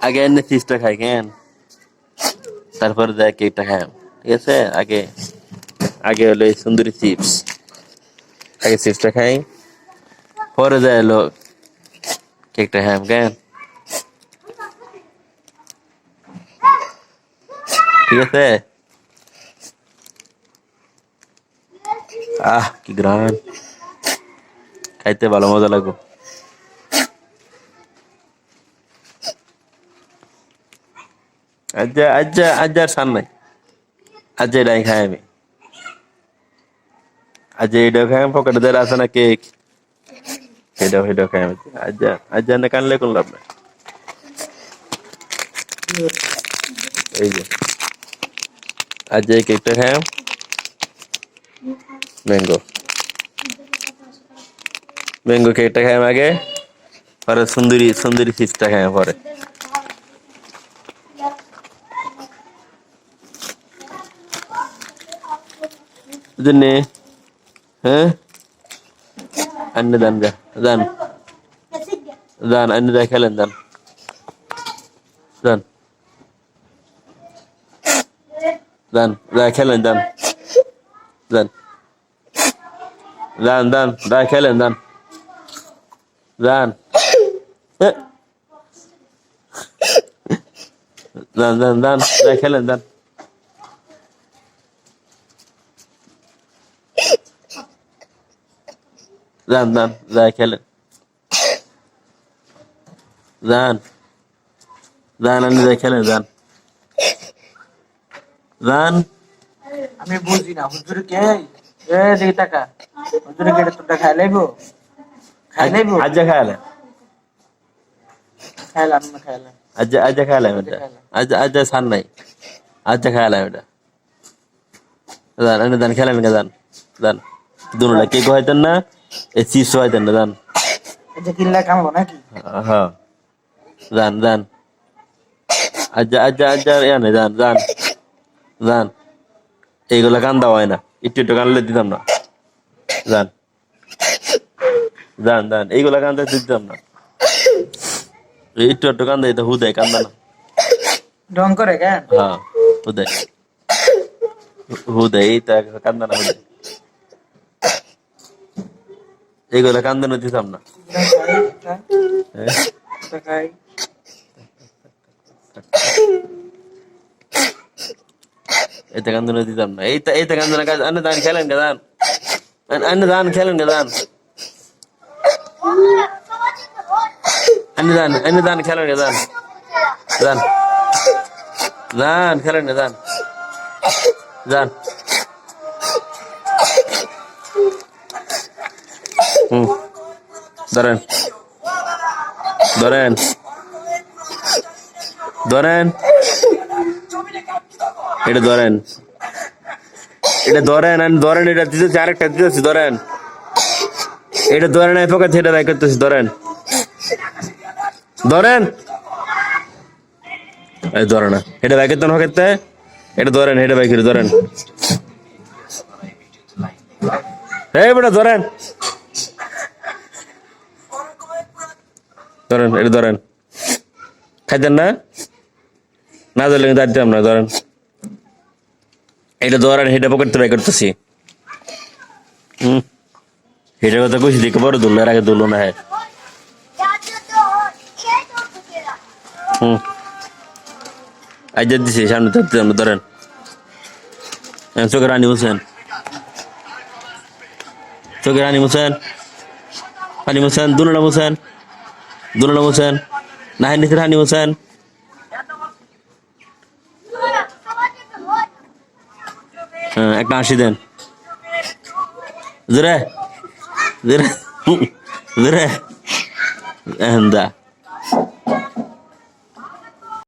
আগে এনে চিপসটা খাই, কেন? তারপর দেখ কেকটা খাই। ঠিক আছে? আগে আগে হলো এই সুন্দরী চিপস আগে চিপসটা খাই। পরে যায় হলো কেকটা খাই, কেন? ঠিক আছে? আহ, কি গ্রান। খাইতে ভালো মজা লাগবে। আজ আজ আজ আর সান নাই। আজ এটাই খাই আমি। আজ এটাও খাই পকেটে দেওয়ার আছে না কেক এটাও এটাও খাই আমি। আজ আজ না কানলে কোন লাভ নাই। এই যে। আজ এই কেকটা খাই ম্যাঙ্গো ম্যাঙ্গো কেকটা খাই আগে। পরে সুন্দরী সুন্দরী ফিসটা খাই পরে। জন্যে হ্যাঁ আন্নে দান যা দান দান আন্নে যা খেলেন দান দান দান যা খেলেন দান দান দান দান যা খেলেন দান দান। দান দান দান যা খেলেন দান দান দান যা খেলেন দান দান আন্নে যা খেলেন দান দান আমি বুঝি না হুজুর কে? এ দেখি টাকা হুজুর কে তোটা খাই লাইবো? খাই লাইবো? আজ খায়ালে খাইলাম না খাইলাম আজ আজ খায়ালে এটা। আজ আজ সান নাই। আজ খায়ালে এটা। দান দান খেলেন কে দান দান দুনুলা কেক হয়তেন না? এ চিপস হয়তেন না দান। এটা কিনলে কামবো নাকি? হ্যাঁ দান দান আজ আজ আজ ইয়া নেই দান দান দান এইগুলা কান্দা হয় না। একটু একটু কানলে দিতাম না। দান দান দান এইগুলা কান্দা দিতাম না। এই একটু একটু কান্দা দিতে হুদায় কান্দা না। ঢং করে কেন? হ্যাঁ এই তো কান্দা না এইগুলা কান্দানো দিতাম না? এটা কান্দনা দিতাম না। এই এই কান্দনা কাজ আন্নে দান খেলেন কে দান। আন্নে দান খেলেন কে দান। আন্নে দান আন্নে দান খেলেন কে দান। দান। দান খেলেন কে দান। দান। ধরেন। ধরেন। ধরেন। এটা ধরেন। এটা ধরেন আমি ধরেন, এটা দিতেছি, আরেকটা দিতেছি, ধরেন। এটা ধরেন এই পকেট থেকে বাই করতেছি, ধরেন। ধরেন। এই ধরে না। এটা বাই করতেন পকেটতে এটা ধরেন, এটা বাই করে, ধরেন। এই বেটা, ধরেন। ধরেন এটা ধরেন। খাইতেন না? না ধরলে কিন্তু না ধরেন। এটা ধরেন হেটা পকেট বাই করতেছি। হুম। হেটার কথা কইছি দেখে বড় দুলো এর আগে দুলো না হ্যাঁ হুম। আজ দিছি সামনে তো দিতাম ধরেন। হ্যাঁ, চোখে রানী হোসেন চোখে রানী হোসেন রানী হোসেন দুলনা হোসেন দুলনা হোসেন নাহিন নিচে রানী হোসেন। হ্যাঁ একটা হাসি দেন। জোরে জোরে জোরে। দা।